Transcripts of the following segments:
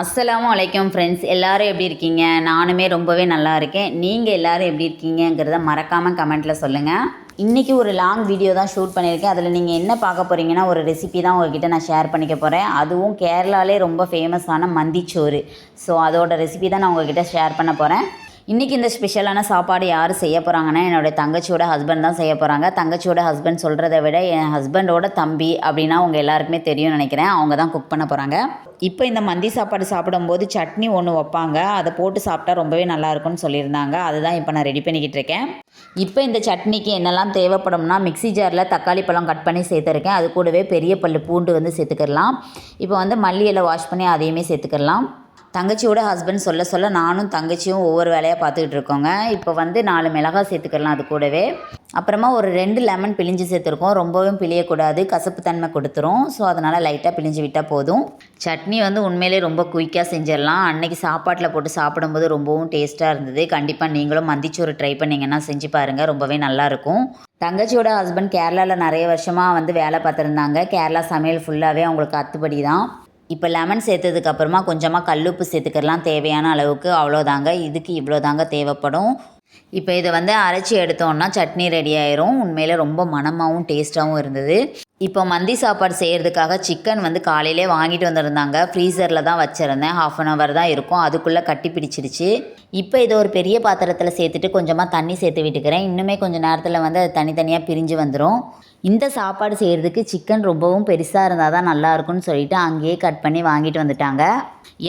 அஸ்லாம் வலைக்கம் ஃப்ரெண்ட்ஸ் எல்லோரும் எப்படி இருக்கீங்க? நானுமே ரொம்பவே நல்லா இருக்கேன். நீங்கள் எல்லோரும் எப்படி இருக்கீங்கங்கிறத மறக்காமல் கமெண்ட்டில் சொல்லுங்கள் இன்றைக்கி ஒரு லாங் வீடியோ தான் ஷூட் பண்ணியிருக்கேன். அதில் நீங்கள் என்ன பார்க்க போகிறீங்கன்னா ஒரு ரெசிபி தான் உங்ககிட்ட நான் ஷேர் பண்ணிக்க போகிறேன் அதுவும் கேரளாலே ரொம்ப ஃபேமஸான மந்திச்சோறு. ஸோ அதோட ரெசிபி தான் நான் உங்ககிட்ட ஷேர் பண்ண போகிறேன் இன்றைக்கி இந்த ஸ்பெஷலான சாப்பாடு யார் செய்ய போகிறாங்கன்னா என்னோடய தங்கச்சியோட ஹஸ்பண்ட் தான் செய்ய போகிறாங்க தங்கச்சியோட ஹஸ்பண்ட் சொல்கிறத விட என் ஹஸ்பண்டோட தம்பி அப்படின்னா அவங்க எல்லாருக்குமே தெரியும்னு நினைக்கிறேன். அவங்க தான் குக் பண்ண போகிறாங்க இப்போ இந்த மந்தி சாப்பாடு சாப்பிடும்போது சட்னி ஒன்று வைப்பாங்க. அதை போட்டு சாப்பிட்டா ரொம்பவே நல்லாயிருக்கும்னு சொல்லியிருந்தாங்க. அதுதான் இப்போ நான் ரெடி பண்ணிக்கிட்டு இருக்கேன். இப்போ இந்த சட்னிக்கு என்னெல்லாம் தேவைப்படும்னா மிக்ஸி ஜாரில் தக்காளி பழம் கட் பண்ணி சேர்த்துருக்கேன். அது கூடவே பெரிய பல்லு பூண்டு வந்து சேர்த்துக்கிடலாம். இப்போ வந்து மல்லி இலை வாஷ் பண்ணி அதையுமே சேர்த்துக்கிடலாம். தங்கச்சியோட ஹஸ்பண்ட் சொல்ல சொல்ல நானும் தங்கச்சியும் ஒவ்வொரு வேலையாக பார்த்துக்கிட்டு இருக்கோங்க. இப்போ வந்து நாலு மிளகாய் சேர்த்துக்கலாம் அது கூடவே. அப்புறமா ஒரு ரெண்டு லெமன் பிழிஞ்சு சேர்த்துருக்கோம். ரொம்பவும் பிழியக்கூடாது. கசப்பு தன்மை கொடுத்துரும். ஸோ அதனால் லைட்டாக பிழிஞ்சு விட்டால் போதும். சட்னி வந்து உண்மையிலே ரொம்ப குயிக்காக செஞ்சிடலாம். அன்னைக்கு சாப்பாட்டில் போட்டு சாப்பிடும்போது ரொம்பவும் டேஸ்ட்டாக இருந்தது. கண்டிப்பாக நீங்களும் மந்திச்சோறு ட்ரை பண்ணிங்கன்னா செஞ்சு பாருங்கள் ரொம்பவே நல்லாயிருக்கும் தங்கச்சியோட ஹஸ்பண்ட் கேரளாவில் நிறைய வருஷமாக வந்து வேலை பார்த்துருந்தாங்க. கேரளா சமையல் ஃபுல்லாகவே அவங்களுக்கு அத்துப்படி தான் இப்போ லெமன் சேர்த்ததுக்கு அப்புறமா கொஞ்சமாக கல்லுப்பு சேர்த்துக்கலாம் தேவையான அளவுக்கு. அவ்வளோதாங்க. இதுக்கு இவ்வளோ தாங்க தேவைப்படும். இப்போ இதை வந்து அரைச்சி எடுத்தோன்னா சட்னி ரெடி ஆயிரும். உண்மையில் ரொம்ப மணமாகவும் டேஸ்ட்டாகவும் இருந்தது. இப்போ மந்தி சாப்பாடு செய்கிறதுக்காக சிக்கன் வந்து காலையிலே வாங்கிட்டு வந்திருந்தாங்க. ஃப்ரீசரில் தான் வச்சுருந்தேன். ஹாஃப் அன் ஹவர் தான் இருக்கும். அதுக்குள்ளே கட்டி பிடிச்சிருச்சு. இப்போ இதை ஒரு பெரிய பாத்திரத்தில் சேர்த்துட்டு கொஞ்சமாக தண்ணி சேர்த்து விட்டுக்கிறேன். இன்னுமே கொஞ்சம் நேரத்தில் வந்து அது தனித்தனியாக பிரிஞ்சு வந்துடும் இந்த சாப்பாடு செய்கிறதுக்கு சிக்கன் ரொம்பவும் பெருசாக இருந்தால் தான் நல்லா இருக்கும்னு சொல்லிட்டு அங்கேயே கட் பண்ணி வாங்கிட்டு வந்துட்டாங்க.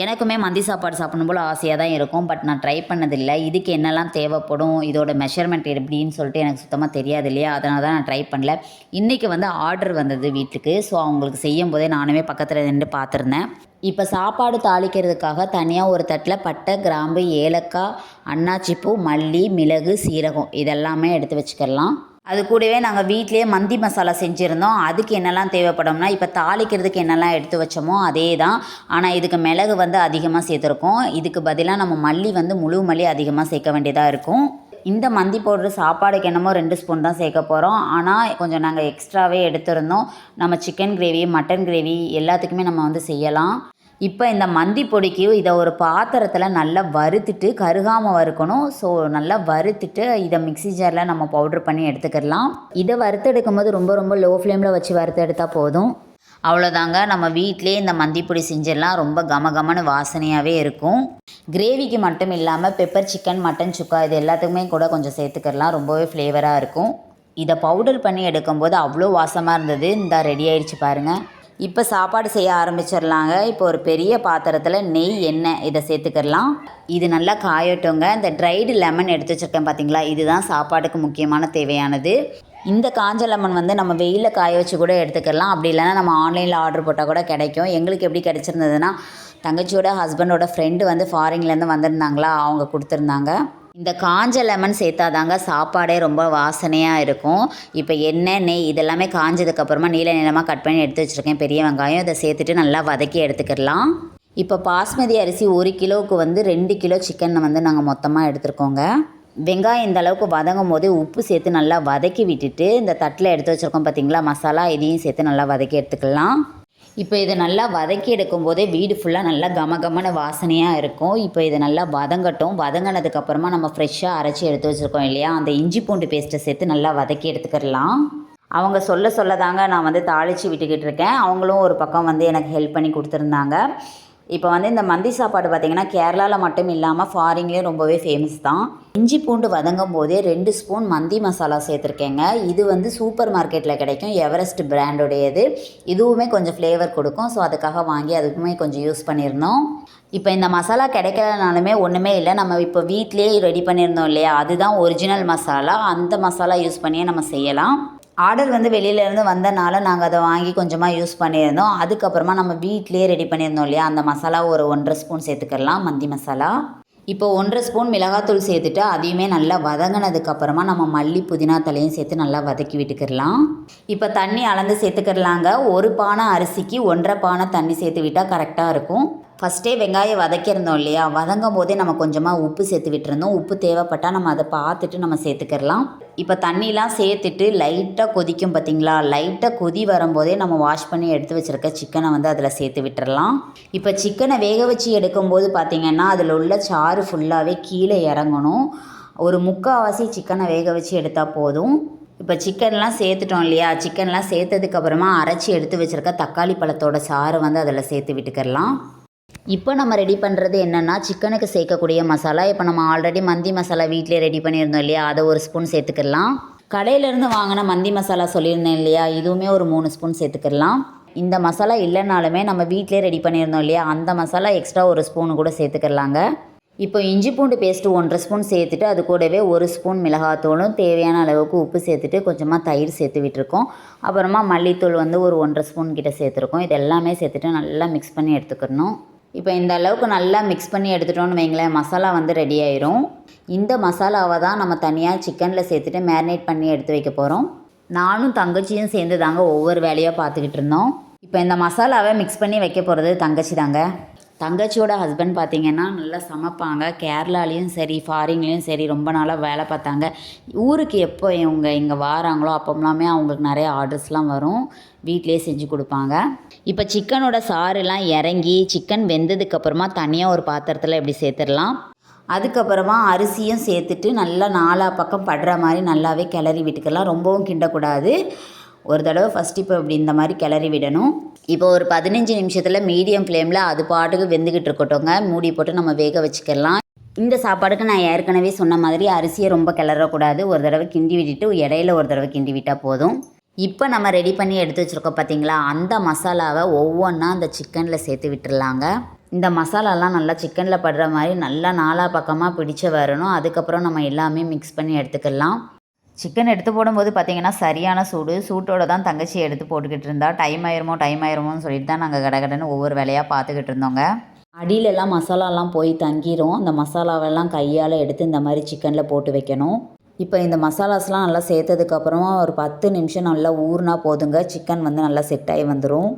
எனக்குமே மந்தி சாப்பாடு சாப்பிடும் போல் ஆசையாக தான் இருக்கும். பட் நான் ட்ரை பண்ணதில்லை. இதுக்கு என்னெல்லாம் தேவைப்படும்? இதோட மெஷர்மெண்ட் எப்படின்னு சொல்லிட்டு எனக்கு சுத்தமாக தெரியாது இல்லையா? அதனால தான் நான் ட்ரை பண்ணல. இன்றைக்கி வந்து ஆர்டர் வந்தது வீட்டுக்கு. ஸோ அவங்களுக்கு செய்யும் போதே நானுமே பக்கத்தில் நின்று பார்த்துருந்தேன். இப்போ சாப்பாடு தாளிக்கிறதுக்காக தனியாக ஒரு தட்டில் பட்டை கிராம்பு ஏலக்காய் அன்னாச்சிப்பூ மல்லி மிளகு சீரகம் இதெல்லாமே எடுத்து வச்சுக்கலாம் அது கூடவே நாங்கள் வீட்டிலேயே மந்தி மசாலா செஞ்சுருந்தோம். அதுக்கு என்னெல்லாம் தேவைப்படும்னா இப்போ தாளிக்கிறதுக்கு என்னெல்லாம் எடுத்து வச்சோமோ அதே தான் ஆனால் இதுக்கு மிளகு வந்து அதிகமாக சேர்த்துருக்கோம். இதுக்கு பதிலாக நம்ம மல்லி வந்து முழு மல்லி அதிகமாக சேர்க்க வேண்டியதாக இருக்கும். இந்த மந்தி பவுடர் சாப்பாடுக்கு என்னமோ ரெண்டு ஸ்பூன் தான் சேர்க்க போகிறோம் ஆனால் கொஞ்சம் நாங்கள் எக்ஸ்ட்ராவே எடுத்திருந்தோம். நம்ம சிக்கன் கிரேவி மட்டன் கிரேவி எல்லாத்துக்குமே நம்ம வந்து செய்யலாம். இப்போ இந்த மந்தி பொடிக்கு இதை ஒரு பாத்திரத்தில் நல்லா வறுத்துட்டு கருகாமல் வறுக்கணும். ஸோ நல்லா வறுத்துட்டு இதை மிக்சி ஜாரில் நம்ம பவுட்ரு பண்ணி எடுத்துக்கிடலாம். இதை வறுத்து எடுக்கும்போது ரொம்ப ரொம்ப லோ ஃப்ளேமில் வச்சு வறுத்து எடுத்தால் போதும். அவ்வளோதாங்க நம்ம வீட்டிலே இந்த மந்திப்பொடி செஞ்சிடலாம் ரொம்ப கம கமனு வாசனையாகவே இருக்கும். கிரேவிக்கு மட்டும் இல்லாமல் பெப்பர் சிக்கன் மட்டன் சுக்கா இது எல்லாத்துக்குமே கூட கொஞ்சம் சேர்த்துக்கிடலாம். ரொம்பவே ஃப்ளேவராக இருக்கும். இதை பவுடர் பண்ணி எடுக்கும்போது அவ்வளோ வாசமாக இருந்தது. இந்த ரெடி ஆயிடுச்சு பாருங்கள் இப்போ சாப்பாடு செய்ய ஆரம்பிச்சிடலாங்க. இப்போ ஒரு பெரிய பாத்திரத்தில் நெய் எண்ணெய் இதை சேர்த்துக்கிடலாம். இது நல்லா காயட்டுங்க. இந்த ட்ரைடு லெமன் எடுத்து வச்சுருக்கேன் பார்த்தீங்களா இதுதான் சாப்பாட்டுக்கு முக்கியமான தேவையானது. இந்த காஞ்ச லெமன் வந்து நம்ம வெயிலில் காய வச்சு கூட எடுத்துக்கலாம் அப்படி இல்லைனா நம்ம ஆன்லைனில் ஆர்டர் போட்டால் கூட கிடைக்கும். எங்களுக்கு எப்படி கிடச்சிருந்ததுன்னா தங்கச்சியோட ஹஸ்பண்டோட ஃப்ரெண்டு வந்து ஃபாரின்லேருந்து வந்திருந்தாங்களா? அவங்க கொடுத்துருந்தாங்க. இந்த காஞ்ச லெமன் சேர்த்தாதாங்க சாப்பாடே ரொம்ப வாசனையாக இருக்கும். இப்போ எண்ணெய் நெய் இதெல்லாமே காஞ்சதுக்கப்புறமா நீல நீளமாக கட் பண்ணி எடுத்து வச்சுருக்கேன். பெரிய வெங்காயம் இதை சேர்த்துட்டு நல்லா வதக்கி எடுத்துக்கிடலாம் இப்போ பாஸ்மதி அரிசி ஒரு கிலோவுக்கு வந்து ரெண்டு கிலோ சிக்கனை வந்து நாங்கள் மொத்தமாக எடுத்துருக்கோங்க. வெங்காயம் இந்த அளவுக்கு வதங்கும் போதே உப்பு சேர்த்து நல்லா வதக்கி விட்டுட்டு இந்த தட்டில் எடுத்து வச்சுருக்கோம் பார்த்தீங்களா மசாலா இதையும் சேர்த்து நல்லா வதக்கி எடுத்துக்கலாம். இப்போ இதை நல்லா வதக்கி எடுக்கும் போதே வீடு ஃபுல்லாக நல்லா கம கமன வாசனையாக இருக்கும். இப்போ இதை நல்லா வதங்கட்டும். வதங்கினதுக்கப்புறமா நம்ம ஃப்ரெஷ்ஷாக அரைச்சி எடுத்து வச்சுருக்கோம் இல்லையா? அந்த இஞ்சி பூண்டு பேஸ்ட்டை சேர்த்து நல்லா வதக்கி எடுத்துக்கிடலாம். அவங்க சொல்ல சொல்ல தாங்க நான் வந்து தாளித்து விட்டுக்கிட்டு இருக்கேன். அவங்களும் ஒரு பக்கம் வந்து எனக்கு ஹெல்ப் பண்ணி கொடுத்துருந்தாங்க. இப்போ வந்து இந்த மந்தி சாப்பாடு பார்த்திங்கன்னா கேரளாவில் மட்டும் இல்லாமல் ஃபாரின்லேயும் ரொம்பவே ஃபேமஸ் தான். இஞ்சி பூண்டு வதங்கும் போதே ரெண்டு ஸ்பூன் மந்தி மசாலா சேர்த்துருக்கேங்க. இது வந்து சூப்பர் மார்க்கெட்டில் கிடைக்கும். எவரெஸ்ட் பிராண்டுடையது இதுவுமே கொஞ்சம் ஃப்ளேவர் கொடுக்கும். ஸோ அதுக்காக வாங்கி அதுக்குமே கொஞ்சம் யூஸ் பண்ணியிருந்தோம். இப்போ இந்த மசாலா கிடைக்கலனாலுமே ஒன்றுமே இல்லை. நம்ம இப்போ வீட்லேயே ரெடி பண்ணியிருந்தோம் இல்லையா? அதுதான் ஒரிஜினல் மசாலா. அந்த மசாலா யூஸ் பண்ணியே நம்ம செய்யலாம். ஆர்டர் வந்து வெளியிலேருந்து வந்தனால நாங்கள் அதை வாங்கி கொஞ்சமாக யூஸ் பண்ணியிருந்தோம். அதுக்கப்புறமா நம்ம வீட்டிலேயே ரெடி பண்ணியிருந்தோம் இல்லையா? அந்த மசாலா ஒரு ஒன்றரை ஸ்பூன் சேர்த்துக்கலாம் மந்தி மசாலா. இப்போ ஒன்றரை ஸ்பூன் மிளகாத்தூள் சேர்த்துட்டு அதையுமே நல்லா வதங்கினதுக்கப்புறமா நம்ம மல்லி புதினா தலையும் சேர்த்து நல்லா வதக்கி விட்டுக்கிடலாம் இப்போ தண்ணி அளந்து சேர்த்துக்கிடலாங்க ஒரு பானை அரிசிக்கு ஒன்றரை பானை தண்ணி சேர்த்து விட்டால் கரெக்டாக இருக்கும். ஃபஸ்ட்டே வெங்காயம் வதக்கியிருந்தோம் இல்லையா? வதங்கும் போதே நம்ம கொஞ்சமாக உப்பு சேர்த்து விட்டுருந்தோம். உப்பு தேவைப்பட்டால் நம்ம அதை பார்த்துட்டு நம்ம சேர்த்துக்கிடலாம். இப்போ தண்ணிலாம் சேர்த்துட்டு லைட்டாக கொதிக்கும் பார்த்தீங்களா லைட்டாக கொதி வரும்போதே நம்ம வாஷ் பண்ணி எடுத்து வச்சுருக்க சிக்கனை வந்து அதில் சேர்த்து விட்டுறலாம். இப்போ சிக்கனை வேக வச்சு எடுக்கும்போது பார்த்திங்கன்னா அதில் உள்ள சாறு ஃபுல்லாகவே கீழே இறங்கணும். ஒரு முக்கால்வாசி சிக்கனை வேக வச்சு எடுத்தால் போதும். இப்போ சிக்கன்லாம் சேர்த்துட்டோம் இல்லையா? சிக்கன்லாம் சேர்த்ததுக்கப்புறமா அரைச்சி எடுத்து வச்சுருக்க தக்காளி பழத்தோட சாறு வந்து அதில் சேர்த்து விட்டுக்கிறலாம் இப்போ நம்ம ரெடி பண்ணுறது என்னென்னா சிக்கனுக்கு சேர்க்கக்கூடிய மசாலா இப்போ நம்ம ஆல்ரெடி மந்தி மசாலா வீட்டிலே ரெடி பண்ணியிருந்தோம் இல்லையா? அதை ஒரு ஸ்பூன் சேர்த்துக்கலாம் கடையிலேருந்து வாங்கின மந்தி மசாலா சொல்லியிருந்தேன் இல்லையா? இதுவுமே ஒரு மூணு ஸ்பூன் சேர்த்துக்கலாம் இந்த மசாலா இல்லைனாலுமே நம்ம வீட்டிலே ரெடி பண்ணியிருந்தோம் இல்லையா? அந்த மசாலா எக்ஸ்ட்ரா ஒரு ஸ்பூன் கூட சேர்த்துக்கலாங்க இப்போ இஞ்சி பூண்டு பேஸ்ட்டு ஒன்றரை ஸ்பூன் சேர்த்துட்டு அது கூடவே ஒரு ஸ்பூன் மிளகாத்தூளும் தேவையான அளவுக்கு உப்பு சேர்த்துட்டு கொஞ்சமாக தயிர் சேர்த்து விட்டுருக்கோம். அப்புறமா மல்லித்தூள் வந்து ஒரு ஒன்றரை ஸ்பூன் கிட்ட சேர்த்துருக்கோம். இது எல்லாமே சேர்த்துட்டு நல்லா மிக்ஸ் பண்ணி எடுத்துக்கணும். இப்போ இந்த அளவுக்கு நல்லா மிக்ஸ் பண்ணி எடுத்துட்டோம்னு வைங்களேன் மசாலா வந்து ரெடி ஆயிரும். இந்த மசாலாவை தான் நம்ம தனியாக சிக்கனில் சேர்த்துட்டு மேரினேட் பண்ணி எடுத்து வைக்க போகிறோம் நானும் தங்கச்சியும் சேர்ந்து தாங்க ஒவ்வொரு வேலையாக பார்த்துக்கிட்டு இருந்தோம். இப்போ இந்த மசாலாவை மிக்ஸ் பண்ணி வைக்க போகிறது தங்கச்சி தாங்க. தங்கச்சியோட ஹஸ்பண்ட் பார்த்தீங்கன்னா நல்லா சமைப்பாங்க. கேரளாலேயும் சரி ஃபாரின்லேயும் சரி ரொம்ப நாளாக வேலை பார்த்தாங்க. ஊருக்கு எப்போ இவங்க இங்கே வாராங்களோ அப்போம்லாமே அவங்களுக்கு நிறைய ஆர்டர்ஸ்லாம் வரும். வீட்லேயே செஞ்சு கொடுப்பாங்க. இப்போ சிக்கனோட சாறுலாம் இறங்கி சிக்கன் வெந்ததுக்கப்புறமா தனியாக ஒரு பாத்திரத்தில் இப்படி சேர்த்துடலாம். அதுக்கப்புறமா அரிசியும் சேர்த்துட்டு நல்லா நாலா பக்கம் படுற மாதிரி நல்லாவே கிளறி விட்டுக்கலாம். ரொம்பவும் கிண்டக்கூடாது. ஒரு தடவை ஃபஸ்ட் இப்போ இப்படி இந்த மாதிரி கிளறி விடணும். இப்போ ஒரு பதினஞ்சு நிமிஷத்தில் மீடியம் ஃப்ளேமில் அது பாட்டுக்கு வெந்துக்கிட்டு இருக்கட்டும்ங்க. மூடி போட்டு நம்ம வேக வச்சுக்கலாம். இந்த சாப்பாடுக்கு நான் ஏற்கனவே சொன்ன மாதிரி அரிசியை ரொம்ப கிளறக்கூடாது. ஒரு தடவை கிண்டி விட்டுட்டு இடையில ஒரு தடவை கிண்டி விட்டால் போதும். இப்போ நம்ம ரெடி பண்ணி எடுத்து வச்சுருக்கோம் பார்த்தீங்களா அந்த மசாலாவை ஒவ்வொன்றா அந்த சிக்கனில் சேர்த்து விட்டுறலாங்க. இந்த மசாலாலாம் நல்லா சிக்கனில் படுற மாதிரி நல்லா நாலா பக்கமாக பிடிச்ச வரணும். அதுக்கப்புறம் நம்ம எல்லாமே மிக்ஸ் பண்ணி எடுத்துக்கலாம். சிக்கன் எடுத்து போடும்போது பார்த்தீங்கன்னா சரியான சூடு. சூட்டோட தான் தங்கச்சி எடுத்து போட்டுக்கிட்டு இருந்தா. டைம் ஆயிருமோ டைம் ஆயிருமோன்னு சொல்லிட்டு தான் நாங்கள் கடகடன்னு ஒவ்வொரு வேலையாக பார்த்துக்கிட்டு இருந்தோங்க. அடியிலெல்லாம் மசாலாலாம் போய் தங்கிரும். அந்த மசாலாவெல்லாம் கையால் எடுத்து இந்த மாதிரி சிக்கனில் போட்டு வைக்கணும். இப்போ இந்த மசாலாஸ்லாம் நல்லா சேர்த்ததுக்கப்புறமா ஒரு பத்து நிமிஷம் நல்லா ஊறுனா போதுங்க. சிக்கன் வந்து நல்லா செட் ஆகி வந்துடும்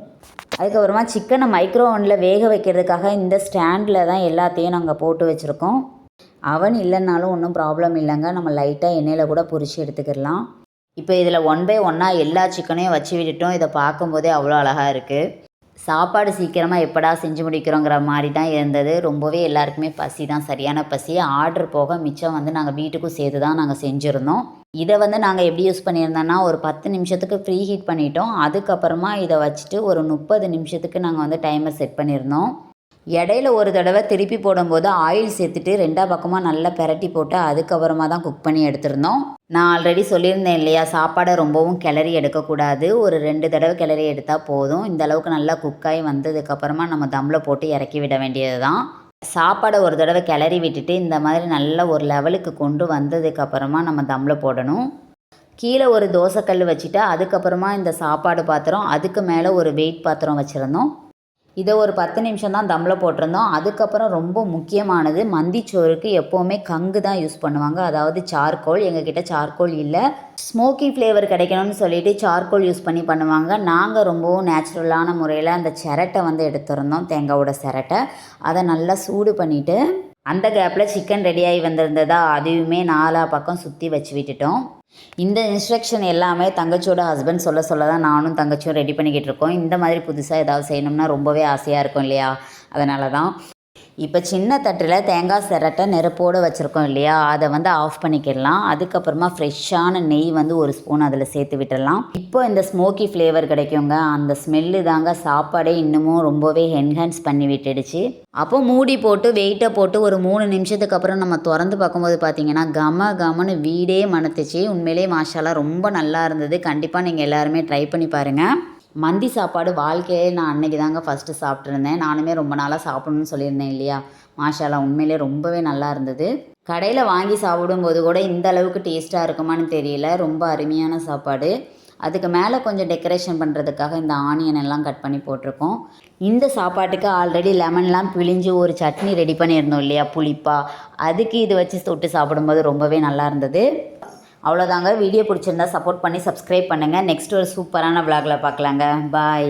அதுக்கப்புறமா சிக்கனை மைக்ரோ ஓவனில் வேக வைக்கிறதுக்காக இந்த ஸ்டாண்டில் தான் எல்லாத்தையும் நாங்கள் போட்டு வச்சுருக்கோம். அவன் இல்லைன்னாலும் ஒன்றும் ப்ராப்ளம் இல்லைங்க. நம்ம லைட்டாக எண்ணெயில் கூட பொரிச்சு எடுத்துக்கிடலாம். இப்போ இதில் ஒன் பை ஒன்னாக எல்லா சிக்கனையும் வச்சு விட்டுட்டோம். இதை பார்க்கும்போதே அவ்வளோ அழகாக இருக்குது சாப்பாடு சீக்கிரமாக எப்படா செஞ்சு முடிக்கிறோங்கிற மாதிரி தான் இருந்தது. ரொம்பவே எல்லாருக்குமே பசி தான் சரியான பசி. ஆர்டர் போக மிச்சம் வந்து நாங்கள் வீட்டுக்கும் சேர்த்து தான் நாங்கள் செஞ்சுருந்தோம். இதை வந்து நாங்கள் எப்படி யூஸ் பண்ணியிருந்தோன்னா ஒரு பத்து நிமிஷத்துக்கு ஃப்ரீ ஹீட் பண்ணிட்டோம். அதுக்கப்புறமா இதை வச்சுட்டு ஒரு முப்பது நிமிஷத்துக்கு நாங்கள் வந்து டைமர் செட் பண்ணியிருந்தோம். இடையில ஒரு தடவை திருப்பி போடும்போது ஆயில் சேர்த்துட்டு ரெண்டா பக்கமாக நல்லா பெரட்டி போட்டு அதுக்கப்புறமா தான் குக் பண்ணி எடுத்திருந்தோம். நான் ஆல்ரெடி சொல்லியிருந்தேன் இல்லையா சாப்பாடை ரொம்பவும் கிளறி எடுக்கக்கூடாது. ஒரு ரெண்டு தடவை கிளறி எடுத்தால் போதும். இந்த அளவுக்கு நல்லா குக்காகி வந்ததுக்கப்புறமா நம்ம தம்மில் போட்டு இறக்கி விட வேண்டியது தான் சாப்பாடை ஒரு தடவை கிளறி விட்டுட்டு இந்த மாதிரி நல்ல ஒரு லெவலுக்கு கொண்டு வந்ததுக்கப்புறமா நம்ம தம்மில் போடணும். கீழே ஒரு தோசைக்கல் வச்சுட்டு அதுக்கப்புறமா இந்த சாப்பாடு பாத்திரம் அதுக்கு மேலே ஒரு வெயிட் பாத்திரம் வச்சுருந்தோம். இதை ஒரு பத்து நிமிஷம் தான் தம்மில் போட்டிருந்தோம். அதுக்கப்புறம் ரொம்ப முக்கியமானது மந்திச்சோறுக்கு எப்போவுமே கங்கு தான் யூஸ் பண்ணுவாங்க. அதாவது சார்கோல் எங்ககிட்ட சார்கோல் இல்லை. ஸ்மோக்கி ஃப்ளேவர் கிடைக்கணும்னு சொல்லிட்டு சார்கோல் யூஸ் பண்ணி பண்ணுவாங்க. நாங்கள் ரொம்பவும் நேச்சுரலான முறையில் அந்த சிரட்டை வந்து எடுத்திருந்தோம் தேங்காவோட சிரட்டை. அதை நல்லா சூடு பண்ணிவிட்டு அந்த கேப்பில் சிக்கன் ரெடியாகி வந்திருந்ததா அதையுமே நாலா பக்கம் சுற்றி வச்சு விட்டுட்டோம். இந்த இன்ஸ்ட்ரக்ஷன் எல்லாமே தங்கச்சியோட ஹஸ்பண்ட் சொல்ல சொல்ல தான் நானும் தங்கச்சியும் ரெடி பண்ணிக்கிட்டு இருக்கோம். இந்த மாதிரி புதுசாக ஏதாவது செய்யணும்னா ரொம்பவே ஆசையாக இருக்கும் இல்லையா? அதனால தான் இப்போ சின்ன தட்டில் தேங்காய் சிரட்டை நெருப்போடு வச்சுருக்கோம் இல்லையா? அதை வந்து ஆஃப் பண்ணிக்கிடலாம். அதுக்கப்புறமா ஃப்ரெஷ்ஷான நெய் வந்து ஒரு ஸ்பூன் அதில் சேர்த்து விட்டுடலாம். இப்போ இந்த ஸ்மோக்கி ஃப்ளேவர் கிடைக்குங்க. அந்த ஸ்மெல்லு தாங்க சாப்பாடே இன்னமும் ரொம்பவே என்ஹான்ஸ் பண்ணி விட்டுடுச்சு. அப்போ மூடி போட்டு வெயிட்டை போட்டு ஒரு மூணு நிமிஷத்துக்கு அப்புறம் நம்ம திறந்து பார்க்கும்போது பார்த்தீங்கன்னா கம கமன்னு வீடே மணத்துச்சு. உண்மையிலே மாஷாலாம் ரொம்ப நல்லா இருந்தது. கண்டிப்பாக நீங்கள் எல்லாருமே ட்ரை பண்ணி பாருங்கள் மந்தி சாப்பாடு வாழ்க்கையே நான் அன்னைக்கு தாங்க ஃபஸ்ட்டு சாப்பிட்ருந்தேன் நானுமே ரொம்ப நாளாக சாப்பிடணும்னு சொல்லியிருந்தேன் இல்லையா? மாஷாலா உண்மையிலே ரொம்பவே நல்லா இருந்தது. கடையில் வாங்கி சாப்பிடும்போது கூட இந்த அளவுக்கு டேஸ்ட்டாக இருக்குமான்னு தெரியல. ரொம்ப அருமையான சாப்பாடு. அதுக்கு மேலே கொஞ்சம் டெக்கரேஷன் பண்ணுறதுக்காக இந்த ஆனியன் எல்லாம் கட் பண்ணி போட்டிருக்கோம். இந்த சாப்பாட்டுக்கு ஆல்ரெடி லெமன்லாம் பிழிஞ்சு ஒரு சட்னி ரெடி பண்ணியிருந்தோம் இல்லையா? புளிப்பா. அதுக்கு இது வச்சு தொட்டு சாப்பிடும்போது ரொம்பவே நல்லா இருந்தது. அவ்வளோதாங்க. வீடியோ பிடிச்சிருந்தா சப்போர்ட் பண்ணி சப்ஸ்கிரைப் பண்ணுங்கள் நெக்ஸ்ட் ஒரு சூப்பரான விளாகில் பார்க்கலாங்க. பாய்